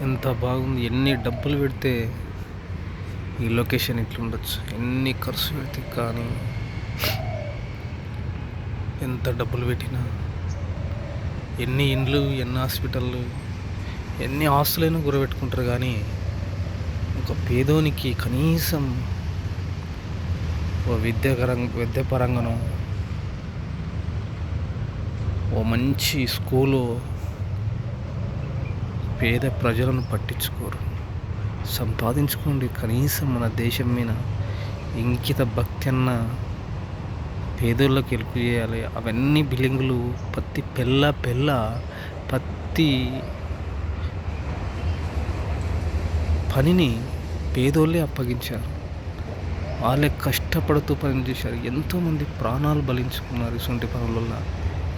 ఎంత బాగుంది ఎన్ని డబ్బులు పెడితే ఈ లొకేషన్ ఇట్లా ఉండొచ్చు ఎన్ని ఖర్చు పెడితే కానీ ఎంత డబ్బులు పెట్టినా ఎన్ని ఇండ్లు ఎన్ని హాస్పిటళ్ళు ఎన్ని ఆస్తులైనా గురబెట్టుకుంటారు కానీ ఒక పేదోనికి కనీసం ఓ విద్యాకరం విద్యాపరంగానో ఓ మంచి స్కూలు పేద ప్రజలను పట్టించుకోరు. సంపాదించుకోండి. కనీసం మన దేశం మీద ఇంకిత భక్తి అన్న పేదోళ్ళకి హెల్ప్ చేయాలి. అవన్నీ బిల్డింగులు ప్రతి పెళ్ళ పెళ్ళ ప్రతి పనిని పేదోళ్ళే అప్పగించారు. వాళ్ళే కష్టపడుతూ పని చేశారు. ఎంతోమంది ప్రాణాలు బలించుకున్నారు ఇటువంటి పనుల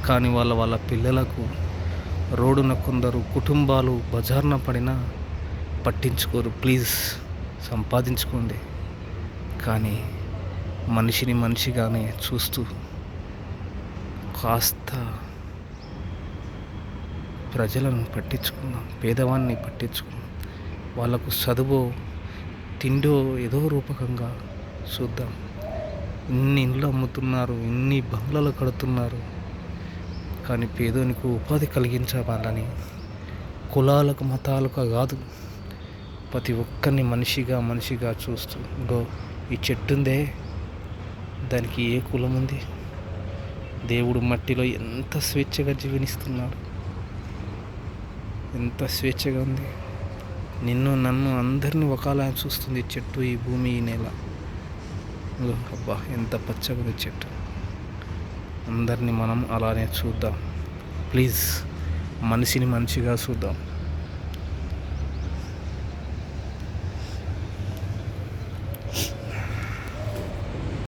కానీ వాళ్ళ వాళ్ళ పిల్లలకు రోడ్డున కొందరు కుటుంబాలు బజార్న పడినా పట్టించుకోరు. ప్లీజ్ సంపాదించుకోండి. కానీ మనిషిని మనిషిగానే చూస్తూ కాస్త ప్రజలను పట్టించుకుందాం పేదవాన్ని పట్టించుకుందాం. వాళ్ళకు చదువు తిండో ఏదో రూపకంగా చూద్దాం. ఇన్ని ఇండ్లు అమ్ముతున్నారు ఇన్ని బంగ్లాలు కడుతున్నారు. కానీ పేదోనికి ఉపాధి కలిగించవాలని కులాలకు మతాలకు కాదు. ప్రతి ఒక్కరిని మనిషిగా మనిషిగా చూస్తూ గో ఈ చెట్టు ఉందే దానికి ఏ కులం ఉంది? దేవుడు మట్టిలో ఎంత స్వేచ్ఛగా జీవనిస్తున్నాడు? ఎంత స్వేచ్ఛగా ఉంది? నిన్ను నన్ను అందరినీ ఒకలా చూస్తుంది చెట్టు ఈ భూమి ఈ నేల. అబ్బా ఎంత పచ్చగా ఉంది చెట్టు. అందరినీ మనం అలానే చూద్దాం. ప్లీజ్ మనిషిని మనిషిగా చూద్దాం.